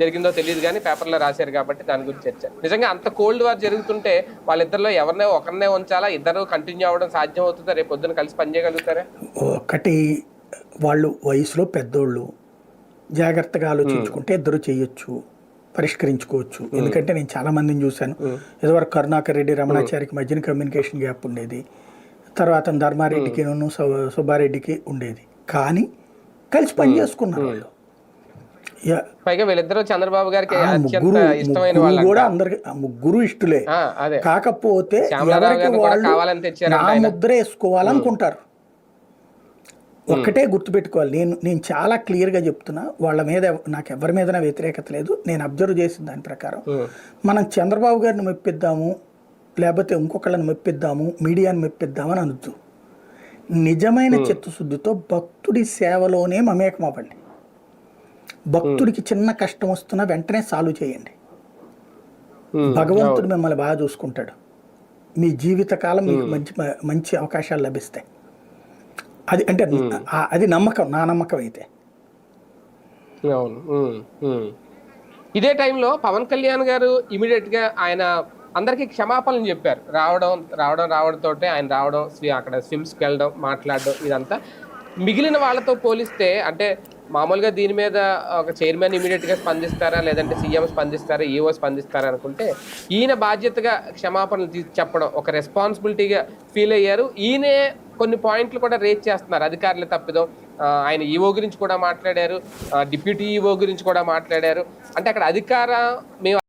జరిగిందో తెలియదు కానీ పేపర్లో రాశారు కాబట్టి దాని గురించి చర్చ. నిజంగా అంత కోల్డ్ వార్ జరుగుతుంటే వాళ్ళిద్దరిలో ఎవరినే ఒకరినే ఉంచాలా? ఇద్దరు కంటిన్యూ అవ్వడం సాధ్యం అవుతుందా రేపు పొద్దున కలిసి పనిచేయగలుగుతారా ఒకటి వాళ్ళు వయసులో పెద్దోళ్ళు. జాగ్రత్తగా ఆలోచించుకుంటే ఇద్దరు చేయొచ్చు పరిష్కరించుకోవచ్చు. ఎందుకంటే నేను చాలా మందిని చూశాను. ఇదివరకు కరుణాకర్ రెడ్డి రమణాచారికి మధ్యన కమ్యూనికేషన్ గ్యాప్ ఉండేది. తర్వాత ధర్మారెడ్డికి సుబ్బారెడ్డికి ఉండేది. కానీ కలిసి పని చేసుకున్నారు వాళ్ళు. పైగా వీళ్ళిద్దరూ చంద్రబాబు గారికి అత్యంత ఇష్టమైన వాళ్ళు కూడా అందరికి ముగ్గురు ఇష్టలే. కాకపోతే నా ఆయన. ముద్ర వేసుకోవాలనుకుంటారు. ఒక్కటే గుర్తుపెట్టుకోవాలి. నేను నేను చాలా క్లియర్గా చెప్తున్నా. వాళ్ళ మీద నాకు ఎవరి మీద వ్యతిరేకత లేదు. నేను అబ్జర్వ్ చేసిన దాని ప్రకారం. మనం చంద్రబాబు గారిని మెప్పిద్దాము లేకపోతే ఇంకొకళ్ళని మెప్పిద్దాము మీడియాని మెప్పిద్దామని అనొద్దు. నిజమైన చిత్తశుద్ధితో భక్తుడి సేవలోనే మమేకం అవ్వండి. భక్తుడికి చిన్న కష్టం వస్తున్నా వెంటనే సాల్వ్ చేయండి. భగవంతుడు మిమ్మల్ని బాగా చూసుకుంటాడు. మీ జీవితకాలం మీకు మంచి మంచి అవకాశాలు లభిస్తాయి. అది అంటే అది నమ్మకం నా నమ్మకం అయితే. ఇదే టైంలో పవన్ కళ్యాణ్ గారు ఇమీడియట్గా ఆయన అందరికీ క్షమాపణలు చెప్పారు. రావడం రావడం రావడంతో ఆయన రావడం అక్కడ స్విమ్స్కి వెళ్ళడం మాట్లాడడం ఇదంతా. మిగిలిన వాళ్ళతో పోలిస్తే అంటే మామూలుగా దీని మీద ఒక చైర్మన్ ఇమీడియట్గా స్పందిస్తారా? లేదంటే సీఎం స్పందిస్తారా? ఈఓ స్పందిస్తారా అనుకుంటే ఈయన బాధ్యతగా క్షమాపణలు చెప్పడం ఒక రెస్పాన్సిబిలిటీగా ఫీల్ అయ్యారు. ఈయనే కొన్ని పాయింట్లు కూడా రేజ్ చేస్తున్నారు. అధికారులు తప్పిదం. ఆయన ఈఓ గురించి కూడా మాట్లాడారు. డిప్యూటీ ఈఓ గురించి కూడా మాట్లాడారు. అంటే అక్కడ అధికార మేము